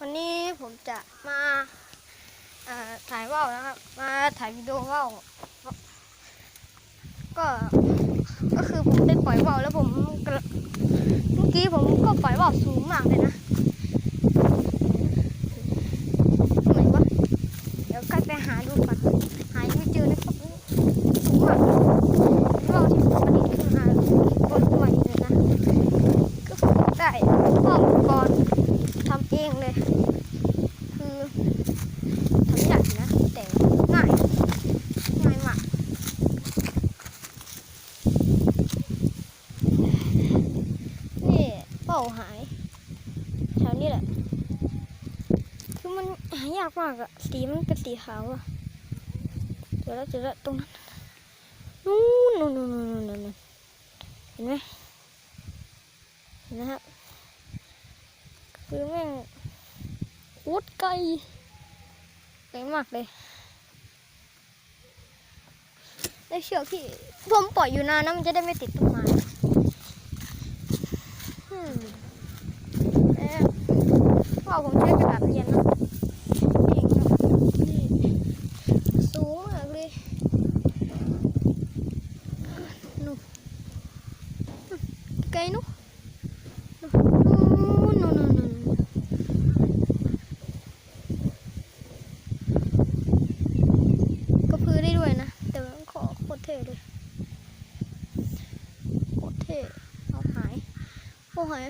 วันนี้ผมจะมาถ่ายว่าวนะครับ มาถ่ายวิดีโอว่าวก็ก็คือผมได้ปล่อยว่าวแล้วผมเมื่อกี้ผมก็ปล่อยว่าวสูงมากเลยนะไหนวะเดี๋ยวใกล้ไปหาดูก่อนหายังไม่เจอนะครับสูงมากว่าวที่ผมประดิษฐ์ขึ้นมาบนใหม่เลยนะก็ผมได้ว่าวอุปกรณ์ทำเองเลย คือทำยากอยู่นะแต่ง่ายง่ายมาก นี่เป้าหายแถวนี้แหละ คือมันหายากมากอะสีมันเป็นสีขาวอะเจอแล้วเจอแล้วตรงนั้นนู่นนู่นนู่นนู่นนเห็นไหมเห็นนะครับคือแม่งโคตรไกลไกลมากเลยได้เชือกที่ผมปล่อยอยู่นานนะมันจะได้ไม่ติดต้นไม้อืมเอ๊ะ พ่อผมใช้กระดาษเรียนนะนี่ครับนี่สูงมากเลยนู่นไกลนู้นนู่นนู่นนู่นนู่นก็พื้นได้ด้วยนะ แต่ว่าขอโคตรเท่เลยโคตรเท่เอาหายโอ้หาย